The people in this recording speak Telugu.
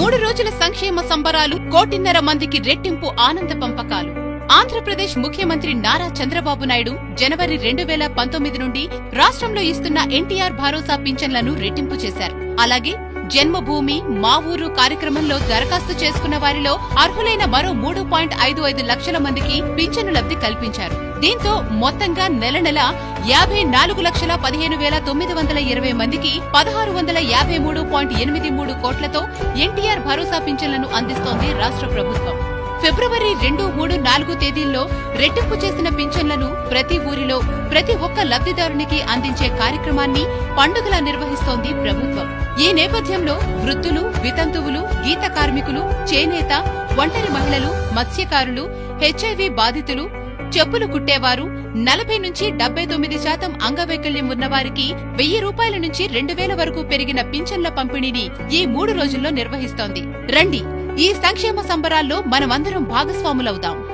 మూడు రోజుల సంక్షేమ సంబరాలు కోటిన్నర మందికి రెట్టింపు ఆనంద పంపకాలు. ఆంధ్రప్రదేశ్ ముఖ్యమంత్రి నారా చంద్రబాబు నాయుడు జనవరి రెండు వేల పంతొమ్మిది నుండి రాష్ట్రంలో ఇస్తున్న ఎన్టీఆర్ భరోసా పింఛన్లను రెట్టింపు చేశారు. అలాగే జన్మభూమి మా ఊరు కార్యక్రమంలో దరఖాస్తు చేసుకున్న వారిలో అర్హులైన మరో మూడు పాయింట్ ఐదు ఐదు లక్షల మందికి పింఛను లబ్ధి కల్పించారు. దీంతో మొత్తంగా నెల నెల యాభై నాలుగు లక్షల పదిహేను వేల తొమ్మిది వందల ఇరవై మందికి పదహారు వందల యాభై మూడు పాయింట్ ఎనిమిది మూడు కోట్లతో ఎన్టీఆర్ భరోసా పింఛన్లను అందిస్తోంది రాష్ట్ర ప్రభుత్వం. ఫిబ్రవరి రెండు మూడు నాలుగు తేదీల్లో రెట్టింపు చేసిన పింఛన్లను ప్రతి ఊరిలో ప్రతి ఒక్క లబ్ధిదారునికి అందించే కార్యక్రమాన్ని పండుగలా నిర్వహిస్తోంది ప్రభుత్వం. ఈ నేపథ్యంలో వృద్ధులు వితంతువులు గీత కార్మికులు చేనేత ఒంటరి మహిళలు మత్స్యకారులు హెచ్ఐవి బాధితులు చెప్పులు కుట్టేవారు నలభై నుంచి డెబ్బై తొమ్మిది శాతం అంగవైకల్యం ఉన్నవారికి వెయ్యి రూపాయల నుంచి రెండు వేల వరకు పెరిగిన పింఛన్ల పంపిణీని ఈ మూడు రోజుల్లో నిర్వహిస్తోంది. రండి ఈ సంక్షేమ సంబరాల్లో మనమందరం భాగస్వాములవుదాం.